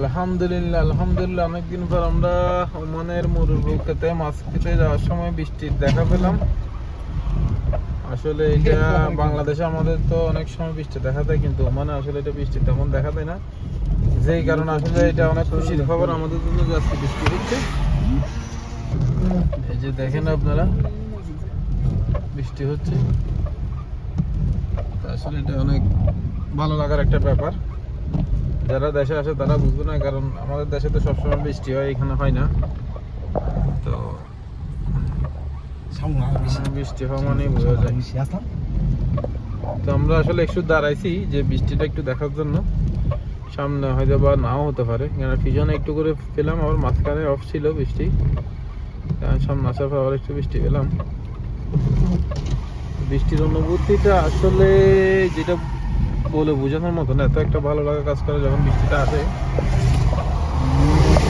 আলহামদুলিল্লাহ আলহামদুলিল্লাহ, অনেকদিন পর আমরা ওমানের মরুভূ খেতে মাছ খেতে যাওয়ার সময় বৃষ্টির দেখা পেলাম। আসলে এটা বাংলাদেশে আমাদের তো অনেক সময় বৃষ্টি দেখা যায় কিন্তু ওমানে আসলে এটা বৃষ্টি তেমন দেখা যায় না। যেই কারণে আসলে এটা অনেক খুশির খবর আমাদের জন্য যে আজকে বৃষ্টি হচ্ছে। এই যে দেখেন আপনারা, বৃষ্টি হচ্ছে। আসলে এটা অনেক ভালো লাগার একটা ব্যাপার। যারা দেশে আসে তারা বুঝবে না কারণ আমাদের দেশে তো সবসময় বৃষ্টি হয় এখানে হয় না। তো বৃষ্টি। হওয়া মানেই বোঝা যায়। তো আমরা আসলে একটু দাঁড়াইছি যে বৃষ্টিটা একটু দেখার জন্য। সামনে হয়তো বা নাও হতে পারে। কেন পিছনে একটু করে পেলাম আবার মাঝখানে অফ ছিল বৃষ্টি। সামনে আসার পর আবার একটু বৃষ্টি পেলাম। বৃষ্টির অনুভূতিটা আসলে যেটা বলে বোঝানোর মতো না এত একটা ভালো লাগা কাজ করে যখন বৃষ্টিটা আসে।